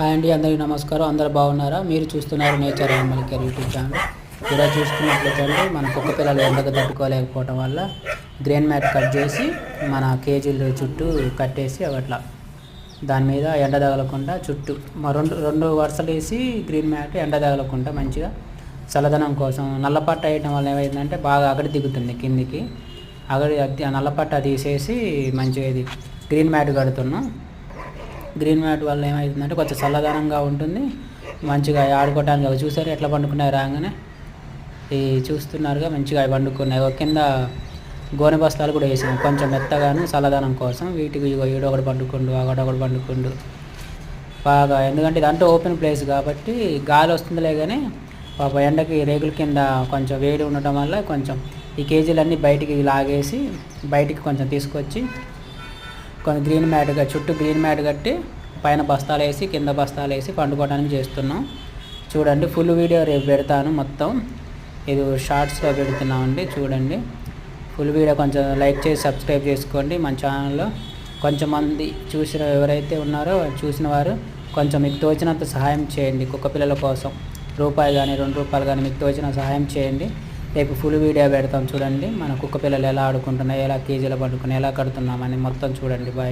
Hi అండి అందరికీ నమస్కారం. అందరు బాగున్నారా? మీరు చూస్తున్నారు nature animal care YouTube channel. ఇలా చూసుకున్నట్లయితే మన కుక్క పిల్లలు ఎండకు తట్టుకోలేకపోవడం వల్ల గ్రెయిన్ మ్యాట్ కట్ చేసి మన కేజీలు చుట్టూ కట్టేసి అట్లా దాని మీద ఎండ తగలకుండా చుట్టూ మా రెండు రెండు వరుసలు వేసి గ్రీన్ మ్యాట్ ఎండ తగలకుండా మంచిగా చల్లదనం కోసం నల్లపట్ట వేయడం వల్ల ఏమైందంటే బాగా అగడి దిగుతుంది కిందికి. అగడి ఆ నల్లపట్ట తీసేసి మంచిగా ఇది గ్రీన్ మ్యాట్ కడుతున్నాం. గ్రీన్ మ్యాట్ వల్ల ఏమవుతుందంటే కొంచెం చల్లదనంగా ఉంటుంది. మంచిగా ఆడుకోవటానికి అవి చూసారు? ఎట్లా పండుకున్నాయి? రాగానే ఈ చూస్తున్నారుగా మంచిగా అవి పండుకున్నాయి. ఒక కింద గోనె బస్తాలు కూడా వేసాం కొంచెం మెత్తగాను చల్లదనం కోసం. వీటికి ఇగో ఈడ ఒకటి పండుకుండు అక్కడ ఒకటి పండుకుండు. బాగా ఎందుకంటే ఇదంతా ఓపెన్ ప్లేస్ కాబట్టి గాలి వస్తుందిలే కానీ పాప ఎండకి రేగుల కింద కొంచెం వేడి ఉండటం వల్ల కొంచెం ఈ కేజీలన్నీ బయటికి లాగేసి బయటికి కొంచెం తీసుకొచ్చి కొన్ని గ్రీన్ మ్యాట్ చుట్టూ గ్రీన్ మ్యాట్ కట్టి పైన బస్తాలు వేసి కింద బస్తాలు వేసి పండుకోవడానికి చేస్తున్నాం. చూడండి ఫుల్ వీడియో రేపు పెడతాను మొత్తం. ఇది షార్ట్స్లో పెడుతున్నామండి చూడండి. ఫుల్ వీడియో కొంచెం లైక్ చేసి సబ్స్క్రైబ్ చేసుకోండి. మన ఛానల్లో కొంచెం మంది చూసిన ఎవరైతే ఉన్నారో చూసిన వారు కొంచెం మీకు తోచినంత సహాయం చేయండి. కుక్క పిల్లల కోసం రూపాయి కానీ రెండు రూపాయలు కానీ మీకు తోచిన సహాయం చేయండి. రేపు ఫుల్ వీడియో పెడతాం చూడండి. మన కుక్క పిల్లలు ఎలా ఆడుకుంటున్నాయి ఎలా కేజీలో పట్టుకుని ఎలా కడుతున్నామని మొత్తం చూడండి. బాయ్